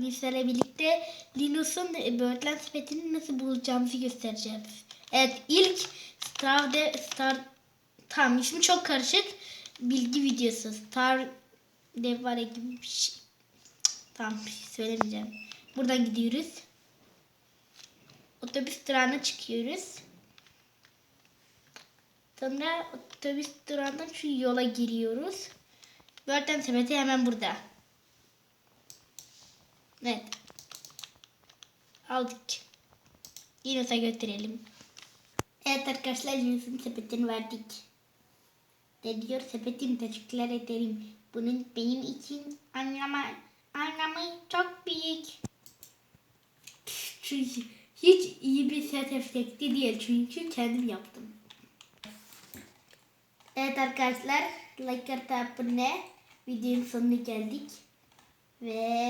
Nilüfer'le birlikte Linus'un e, böğürtlen sepetini nasıl bulacağımızı göstereceğiz. Evet ilk Star'de Star tam ismi çok karışık bilgi videosu. Star Devare gibi bir şey. Tamam bir şey söylemeyeceğim. Buradan gidiyoruz. Otobüs durağına çıkıyoruz. Sonra otobüs durağından şu yola giriyoruz. Böğürtlen sepeti hemen burada. Evet. Aldık. Yunus'a götürelim. Evet arkadaşlar Yunus'un sepetini verdik. Ne diyor sepetim teşekkürler ederim. Bunun benim için anlamı, anlamı çok büyük. Çünkü hiç iyi bir sertifikatı değil çünkü kendim yaptım. Evet arkadaşlar like atıp abone videonun sonuna geldik. Ve.